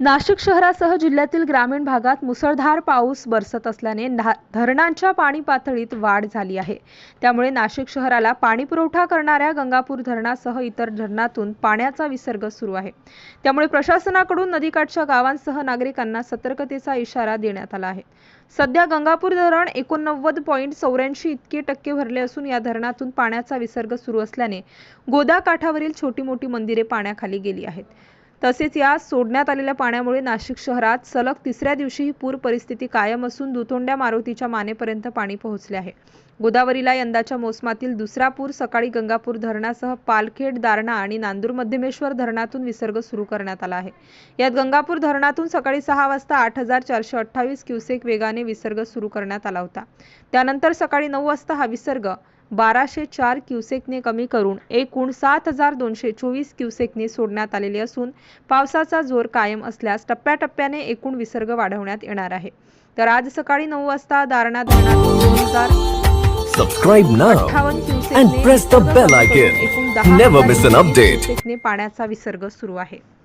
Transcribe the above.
नाशिक शहरासह जिल्ह्यातील ग्रामीण भागात मुसळधार पाऊस बरसत असल्याने धरणांच्या पाणी पातळीत वाढ झाली आहे. त्यामुळे नाशिक शहराला पाणी पुरवठा करणाऱ्या गंगापूर धरणासह इतर धरणातून पाण्याचा विसर्ग सुरू आहे. त्यामुळे प्रशासनाकडून नदीकाठच्या गावांसह नागरिकांना सतर्कतेचा इशारा देण्यात आला आहे. सध्या गंगापूर धरण एकोणनव्वद पॉईंट चौऱ्याऐंशी इतके टक्के भरले असून या धरणातून पाण्याचा विसर्ग सुरू असल्याने गोदा काठावरील छोटी मोठी मंदिरे पाण्याखाली गेली आहेत. तसेच या सोडण्यात आलेल्या पाण्यामुळे नाशिक शहरात सलग तिसऱ्या दिवशीही पूर परिस्थिती कायम असून दुतोंड्या मारुतीच्या मानेपर्यंत पाणी पोहोचले आहे. गोदावरीला यंदाच्या मोसमातील दुसरा पूर सकाळी गंगापूर धरणासह पालखेड दारणा आणि नांदूर मध्यमेश्वर धरणातून विसर्ग सुरू करण्यात आला आहे. यात गंगापूर धरणातून सकाळी सहा वाजता आठ हजार चारशे अठ्ठावीस क्युसेक वेगाने विसर्ग सुरू करण्यात आला होता. त्यानंतर सकाळी नऊ वाजता हा विसर्ग बाराशे चार क्युसेकने कमी करून एकूण सात हजार दोनशे चोवीस क्युसेकने सोडण्यात आलेले असून पावसाचा जोर कायम असल्यास टप्प्याटप्प्याने एकूण विसर्ग वाढवण्यात येणार आहे. तर आज सकाळी नऊ वाजता दारणा icon. एकूण दहा पाण्याचा विसर्ग सुरू आहे.